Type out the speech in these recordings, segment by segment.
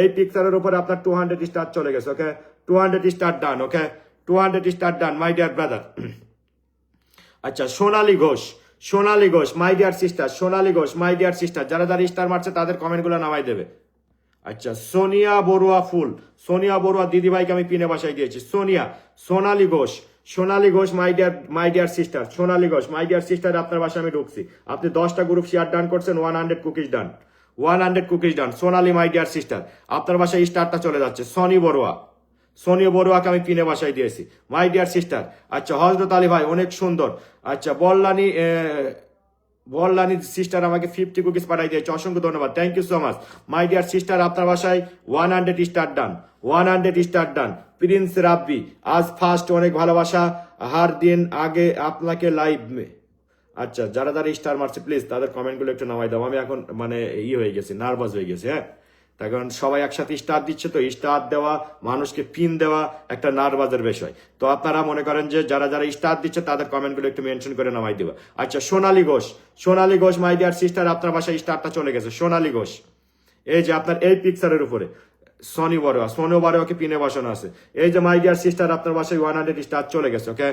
এই পিকচারের উপরে আপনার টু হান্ড্রেড স্টার চলে গেছে okay two hundred star done okay two hundred star done my dear brother আচ্ছা Sonali Ghosh Sonali Ghosh my dear sister Sonali Ghosh my dear sister যারা যারা star মারছে, তাদের কমেন্টগুলো নামাই দেবে। আচ্ছা সোনিয়া বড়ুয়া ফুল, সোনিয়া বড়ুয়া দিদিভাইকে আমি পিনে বাসায় দিয়েছি। Sonia, Sonali Ghosh Sonali Ghosh my dear my dear sister Sonali Ghosh my dear sister আপনার বাসায় আমি ঢুকছি। আপনি দশটা গ্রুপ শেয়ার ডান করছেন one hundred cookies done one hundred cookies done. Sonali, my dear sister, আপনার বাসায় স্টারটা চলে যাচ্ছে, সনি বড়ুয়া। সোনিয়া বড়ুয়াকে আমি পিনে বাসায় দিয়েছি। মাই ডিয়ার সিস্টার আচ্ছা হজরত আলী ভাই, অনেক সুন্দর। আচ্ছা বল্লানি বল্লানি সিস্টার আমাকে ফিফটি কুকিজ পাঠাই দিয়েছে, অসংখ্য ধন্যবাদ thank you so much my dear sister, আপনার বাসায় one hundred star done, one hundred star done. Prince Rabbi, আজ ফার্স্ট অনেক ভালোবাসা, হার দিন আগে আপনাকে লাইভ আচ্ছা যারা যারা স্টার মারছে প্লিজ তাদের কমেন্টগুলো একটু নামাই দাও। আমি এখন মানে ই হয়ে গেছি নার্ভাস হয়ে গেছি হ্যাঁ? কারণ সবাই একসাথে স্টার দিচ্ছে তো স্টার দেওয়া, মানুষকে পিন দেওয়া একটা নার্ভাসের বিষয়। তো আপনারা মনে করেন যে যারা যারা স্টার দিচ্ছে, তাদের কমেন্টগুলো একটু মেনশন করে নামাই দেবে। আচ্ছা Sonali Ghosh Sonali Ghosh my dear sister আপনার বাসায় স্টারটা চলে গেছে, সোনালী ঘোষ। এই যে আপনার এই পিকচারের উপরে সনি বড়োয়া সোনি বড়োয়াকে পিনে বসানো আছে। এই যে মাই ডিয়ার সিস্টার আপনার বাসায় ওয়ান হান্ড্রেড স্টার চলে গেছে ওকে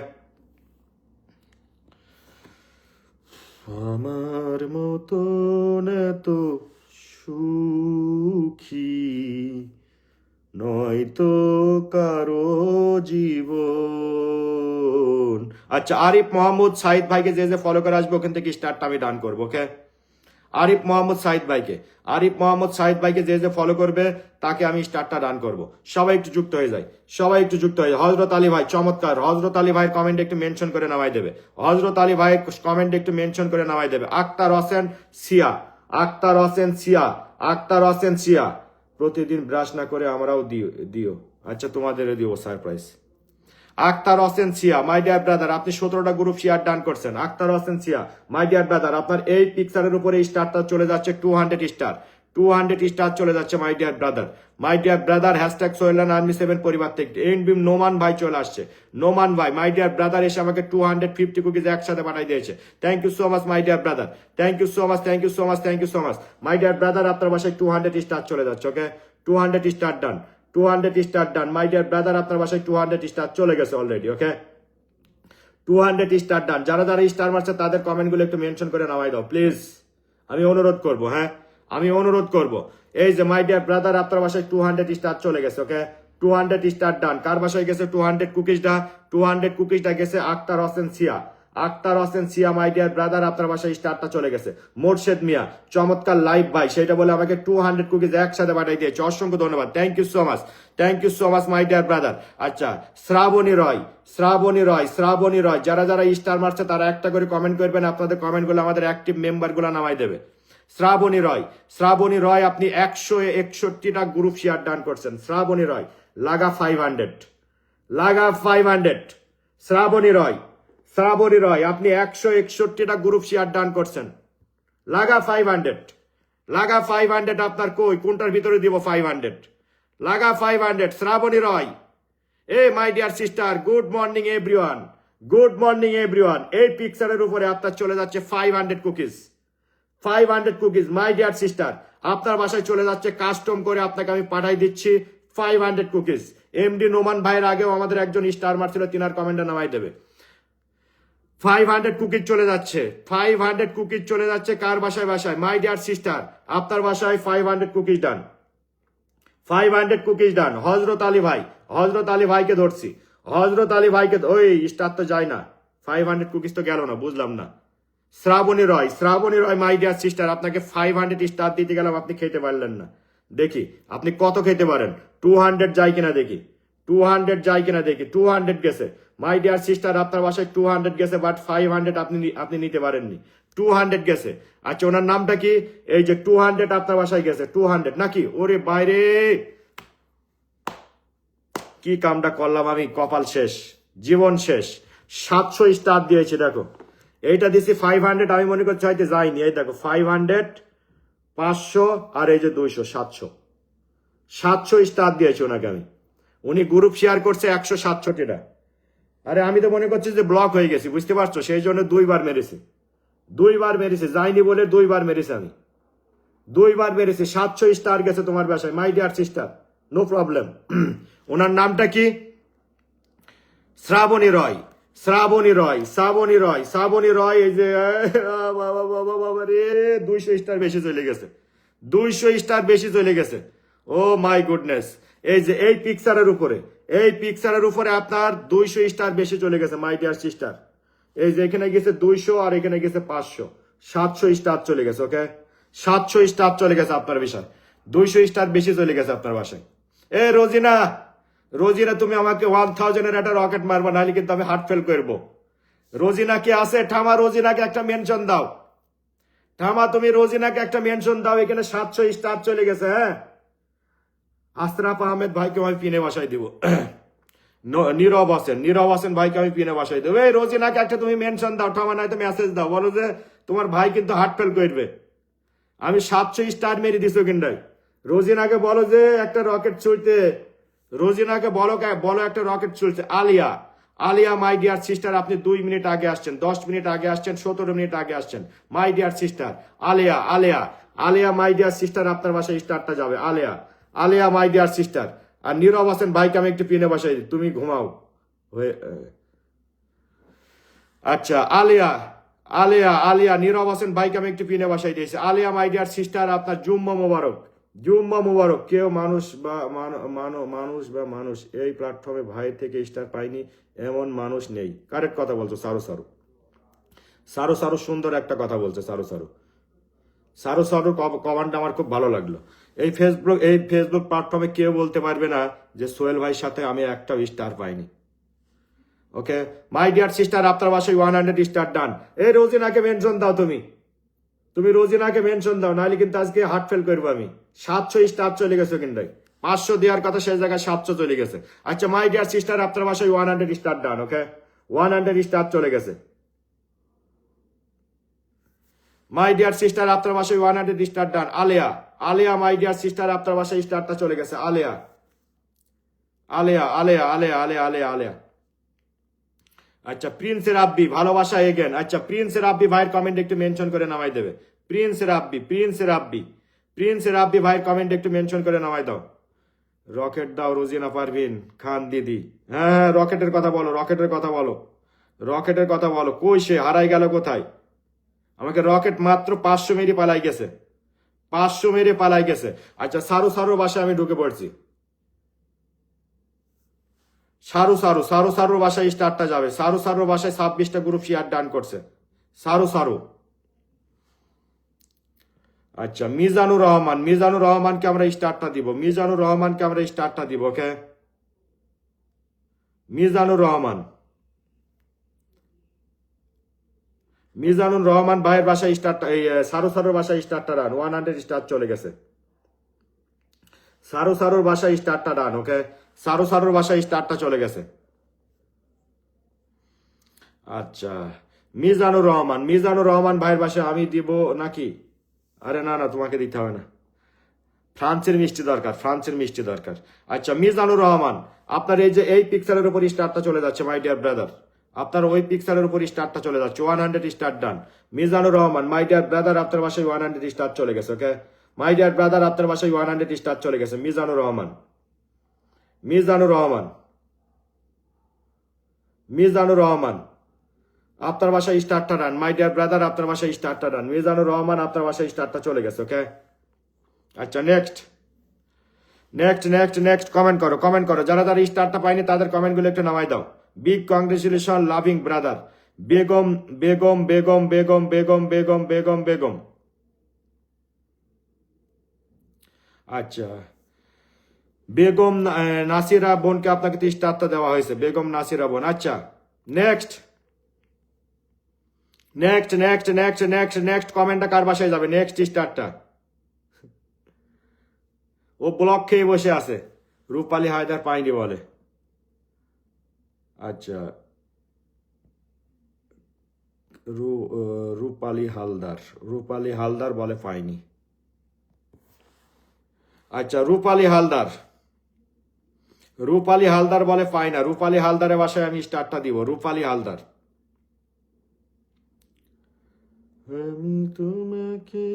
আমার মতো এত সুখী নয়তো কারও জীবন। আচ্ছা আরিফ মোহাম্মদ সাইদ ভাইকে যে যে ফলো করে আসব, ওখান থেকে স্টার্টটা আমি ডান করব ওকে আরিফ মোহাম্মদ সাইদ ভাইকে। আরিফ মোহাম্মদ সাইদ ভাইকে যে যে ফলো করবে, তাকে আমি স্টারটা ডান করব। সবাই একটু যুক্ত হয়ে যায়। সবাই একটু যুক্ত হয়ে যায়। হজরত আলী ভাই, চমৎকার। হজরত আলী ভাইয়ের কমেন্ট একটু মেনশন করে নামাই দেবে। হজরত আলী ভাই কমেন্ট একটু মেনশন করে নামাই দেবে। আক্তার হোসেন সিয়া। আক্তার হোসেন সিয়া। আক্তার হোসেন সিয়া। প্রতিদিন ব্রাশ না করে আমরাও দিও দিও। আচ্ছা তোমাদেরও দিও surprise Akter Hossain Siya, my dear brother, আপনি সতেরোটা গ্রুপ শেয়ার ডান করছেন। Akter Hossain Siya, my dear brother, আপনার এই পিকচারের উপরে স্টারটা চলে যাচ্ছে two hundred star two hundred star চলে যাচ্ছে, my dear brother. My dear brother hashtag Sohelan army seven পরিবার থেকে। এন বিম নোমান ভাই চলে আসছে। নোমান ভাই, মাই ডিয়ার ব্রাদার এসে আমাকে টু হান্ড্রেড ফিফটি কুকিজ একসাথে পাঠাই দিয়েছে। Thank you so much my dear brother. Thank you so much thank you so much thank you so much my dear brother, আপনার বাসায় টু হান্ড্রেড স্টার চলে যাচ্ছে okay two hundred star done two hundred star done my dear brother আপনার বাসায় two hundred star চলে গেছে already okay two hundred star done যারা যারা স্টার মারছে, তাদের কমেন্টগুলো একটু মেনশন করে নামাই দাও প্লিজ আমি অনুরোধ করব হ্যাঁ? আমি অনুরোধ করব। এই যে মাই ডিয়ার ব্রাদার আপনার বাসায় টু হান্ড্রেড স্টার চলে গেছে okay two hundred star done কার বাসায় গেছে টু হান্ড্রেড কুকিজটা টু? হান্ড্রেড কুকিজটা গেছে Akter Hossain Siya Akter Hossain Siya, my dear brother, আপনার বাসায় স্টারটা চলে গেছে। মোর্শেদ মিয়া, চমৎকার লাইভ ভাই, সেটা বলে আমাকে টু হান্ড্রেড কুকিজ একসাথে পাঠাই দিয়েছে। অসংখ্য ধন্যবাদ। Thank you so much thank you so much my dear brother আচ্ছা শ্রাবণী রয় শ্রাবণী রয় শ্রাবণী রয়, যারা যারা স্টার মারছে, তারা একটা করে কমেন্ট করবেন। আপনাদের কমেন্টগুলো আমাদের অ্যাক্টিভ মেম্বারগুলো নামাই দেবে। শ্রাবণী রয় শ্রাবণী রয়, আপনি একশো একষট্টিটা গ্রুপ শেয়ার ডান করছেন। শ্রাবণী রয়, লাগা ফাইভ হান্ড্রেড লাগা ফাইভ হান্ড্রেড শ্রাবণী রয় শ্রাবণী রয়, আপনি একশো একষট্টিটা গ্রুপ শেয়ার ডান করছেন। লাগা ফাইভ হান্ড্রেড লাগা ফাইভ হান্ড্রেড আপনার কই? কোনটার ভিতরে দিব ফাইভ হান্ড্রেড লাগা five hundred Srabani Roy. A my dear sister good morning everyone good morning everyone এই পিকচারের উপরে আপনার চলে যাচ্ছে five hundred cookies five hundred cookies my dear sister আপনার বাসায় চলে যাচ্ছে কাস্টম করে আপনাকে আমি পাঠাই দিচ্ছি five hundred cookies MD Noman ভাইয়ের আগেও আমাদের একজন স্টার মারছিল তিনার কমেন্টে নামাই দেবে। ফাইভ হান্ড্রেড কুকিজ চলে যাচ্ছে। ফাইভ হান্ড্রেড কুকিজ চলে যাচ্ছে কার বাসায় বাসায়? মাই ডিয়ার সিস্টার আপনার বাসায় five hundred cookies done five hundred cookies done Hazrat Ali ভাই হজরত আলী ভাইকে ধরছি। হজরত আলী ভাইকে ওই স্টার তো যায় না। ফাইভ হান্ড্রেড কুকিজ তো গেল না, বুঝলাম না। Srabani Roy Srabani Roy my dear sister আপনাকে ফাইভ হান্ড্রেড স্টার দিতে গেলাম, আপনি খেতে পারলেন না। দেখি, আপনি কত খেতে পারেন? টু হান্ড্রেড যায় কিনা দেখি। টু হান্ড্রেড যায় কিনা দেখি। টু হান্ড্রেড গেছে। মাই ডিয়ার সিস্টার আপনার বাসায় টু হান্ড্রেড গেছে বাট ফাইভ হান্ড্রেড আপনি আপনি নিতে পারেননি। টু হান্ড্রেড গেছে। আচ্ছা ওনার নামটা কি? এই যে টু হান্ড্রেড আপনার বাসায় গেছে টু হান্ড্রেড নাকি? ওরে বাইরে! কি কামটা করলাম আমি? কপাল শেষ, জীবন শেষ। সাতশো স্টার দিয়েছি, দেখো। এইটা দিছি ফাইভ হান্ড্রেড আমি মনে করছি হয়তো যাইনি। এই দেখো ফাইভ হান্ড্রেড পাঁচশো আর এই যে দুইশো, সাতশো। সাতশো স্টার দিয়েছি ওনাকে আমি। উনি গ্রুপ শেয়ার করছে একশো সাতষট্টিটা। আরে আমি তো মনে করছি যে ব্লক হয়ে গেছি, বুঝতে পারছ? সেই জন্য দুইবার মেরেছি। দুইবার মেরেছে, যাইনি বলে দুইবার মেরেছি আমি। দুইবার বেড়েছে সাতশো স্টার গেছে তোমার বাসায় my dear sister no problem ওনার নামটা কি? শ্রাবণী রয় শ্রাবণী রয় শ্রাবণী রয় শ্রাবণী রয়, এই যে, বাবা বাবা বাবা রে, দুইশো স্টার বেশি চলে গেছে। দুইশো স্টার বেশি চলে গেছে। ও মাই গুডনেস এই যে, এই পিকচারের উপরে এই পিকচারের উপরে আপনার দুইশো স্টার বেশি চলে গেছে মাই ডিয়ার সিস্টার এই যে এখানে গেছে দুইশো আর এখানে গেছে পাঁচশো। সাতশো স্টার চলে গেছে ওকে সাতশো স্টার চলে গেছে আপনার বিষয়। দুইশো স্টার বেশি চলে গেছে আপনার বাসায়। এ, রোজিনা! রোজিনা, তুমি আমাকে ওয়ান থাউজেন্ডের একটা রকেট মারবা, নাহলে কিন্তু আমি হার্ট ফেল করব। রোজিনা কি আছে? ঠামা, রোজিনাকে একটা মেনশন দাও। ঠামা, তুমি রোজিনাকে একটা মেনশন দাও, এখানে সাতশো স্টার চলে গেছে হ্যাঁ? আশরাফ আহমেদ ভাইকে আমি পিনে বাসাই দিব। নীরব হোসেন নীরব হোসেন ভাইকে আমি পিনে বাসাই দেবো। এই রোজিনাকে একটা তুমি মেনশন দাও ঠামা নাই তো মেসেজ দাও। বলো যে তোমার ভাই কিন্তু হার্ট ফেল করবে। আমি সাতশো স্টার মেরে দিছো কিন্ডাই রোজিনাকে বলো যে একটা রকেট ছুটতে রোজিনাকে বলো বলো একটা রকেট ছুটছে Alia Alia my dear sister আপনি দুই মিনিট আগে আসছেন, দশ মিনিট আগে আসছেন, সতেরো মিনিট আগে আসছেন। My dear sister Alia Alia Alia my dear sister আপনার বাসায় স্টারটা যাবে। Alia Alia my dear sister আর নীরব হোসেন ভাইকে আমি একটু পিনে বাসাই। তুমি ঘুমাও। হয়ে আচ্ছা আলিয়া আলিয়া আলিয়া, নীরব হোসেন ভাইকে আমি একটু পিনে বাসাই দিয়েছি। আলিয়া মাই ডিয়ার সিস্টার আপনার জুম্মা মোবারক। জুম্মা মোবারক, কেউ মানুষ বা মান- মানো- মানুষ বা মানুষ এই প্ল্যাটফর্মে ভাই থেকে স্টার পাইনি এমন মানুষ নেই। কারেক্ট কথা বলছো, সারু সারু। সারু সারু, সুন্দর একটা কথা বলছে, সারু সারু। সারু সারু কমান্ড আমার খুব ভালো লাগল। এই ফেসবুক এই ফেসবুক প্ল্যাটফর্মে কেউ বলতে পারবে না যে সোহেল ভাইয়ের সাথে আমি একটাও স্টার পাইনি। ওকে মাই ডিয়ার সিস্টার আপনার বাসায় ওয়ান হান্ড্রেড স্টার ডান এই রোজিনাকে মেনশন দাও তুমি। তুমি রোজিনাকে মেনশন দাও, নাহলে কিন্তু আজকে হার্ট ফেল করব আমি। সাতশো স্টার চলে গেছে কিন্তু। পাঁচশো দেওয়ার কথা সেই জায়গায় সাতশো চলে গেছে। আচ্ছা মাই ডিয়ার সিস্টার আপনার বাসায় one hundred star done okay one hundred star চলে গেছে। মাই ডিয়ার সিস্টার আপনার বাসায় one hundred star done Alia Alia my dear sister আপনার বাসায় স্টারটা চলে গেছে আলিয়া আলিয়া আলিয়া আলিয়া আলিয়া আলিয়া আলিয়া আচ্ছা প্রিন্সের আব্বি ভালোবাসা এগেন আচ্ছা প্রিন্সের আব্বি ভাইয়ের কমেন্ট একটু মেনশন করে নামাই দেবে। প্রিন্সের আব্বি প্রিন্সের আব্বি প্রিন্সের আব্বি ভাইয়ের কমেন্ট একটু মেনশন করে নামাই দাও। রকেট দাও, রোজিনা পারভিন, খান দিদি। হ্যাঁ হ্যাঁ রকেটের কথা বলো রকেটের কথা বলো। রকেটের কথা বলো। কই সে? হারাই গেল কোথায়? আমাকে রকেট মাত্র পাঁচশো মেরে পালাই গেছে। পাঁচশো মেরে পালাই গেছে। আচ্ছা সারু সারু বাসায় আমি ঢুকে পড়ছি। সারু সারু সারু, সারুর বাসায় স্টারটা যাবে। সারু, সারুর বাসায় ছাব্বিশটা গ্রুপ শেয়ার ডান করছে। সারু সারু। আচ্ছা মিজানুর রহমান, মিজানুর রহমানকে আমরা স্টারটা দিব। মিজানুর রহমানকে আমরা স্টারটা দিব, ওকে? মিজানুর রহমান। মিজানুর রহমান ভাইয়ের বাসায় আহ, সারু সারুর বাসায় স্টারটা ডান ওয়ান হান্ড্রেড স্টার চলে গেছে। সারু সারুর বাসায় স্টারটা ডান ওকে সারু সারুর বাসায় স্টারটা চলে গেছে। আচ্ছা মিজানুর রহমান মিজানুর রহমান ভাইয়ের বাসায় আমি দিব নাকি? আরে না না তোমাকে দিতে হবে না। ফ্রান্সের মিষ্টি দরকার ফ্রান্সের মিষ্টি দরকার। আচ্ছা মিজানুর রহমান আপনার এই যে এই পিকচারের উপর স্টারটা চলে যাচ্ছে মাই ডিয়ার ব্রাদার আপনার ওই পিকচারের উপর স্টারটা চলে যাচ্ছে one hundred star done Mizanur Rahman my dear brother আপনার বাসায় ওয়ান হান্ড্রেড স্টার চলে গেছে ওকে মাই ডিয়ার ব্রাদার আপনার বাসায় ওয়ান হান্ড্রেড স্টার চলে গেছে মিজানুর রহমান। মিজানুর রহমান। মিজানুর রহমান। আপনার বাসায় স্টারটা ডান মাই ডিয়ার ব্রাদার আপনার বাসায় স্টারটা ডান মিজানুর রহমান, আপনার বাসায় স্টারটা চলে গেছে ওকে আচ্ছা next next next next comment করো কমেন্ট করো। যারা যারা স্টারটা পায়নি, তাদের কমেন্টগুলো একটু নামাই দাও। Big congratulation loving brother Begum Begum Begum Begum Begum Begum Begum Begum আচ্ছা। বেগম নাসিরা বোনকে আপনাকে তো স্টারটা দেওয়া হয়েছে। বেগম, নাসিরা বোন। আচ্ছা next next next next next next কমেন্টটা কার বাসায় যাবে? নেক্সট স্টারটা ও ব্লক খেয়ে বসে আছে। রূপালী হায়দার পাইনি বলে। আচ্ছা রু রূপালী হালদার রূপালী হালদার বলে পাইনি। আচ্ছা রূপালী হালদার রূপালী হালদার বলে পাই না। রূপালী হালদারের বাসায় আমি স্টারটা দিব, রূপালী হালদার। আমি তোমাকে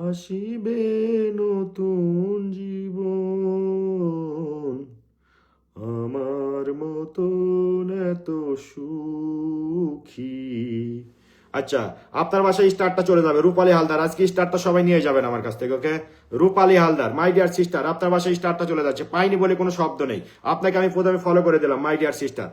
আসিবে নতুন জীবন। আমার মতন এত সুখী। আচ্ছা আপনার বাসায় স্টারটা চলে যাবে, রূপালী হালদার। আজকে স্টারটা সবাই নিয়ে যাবেন আমার কাছ থেকে, okay? Rupali Haldar, my dear sister, আপনার বাসায় স্টারটা চলে যাচ্ছে। পাইনি বলে কোনো শব্দ নেই। আপনাকে আমি প্রথমে ফলো করে দিলাম, মাই ডিয়ার সিস্টার।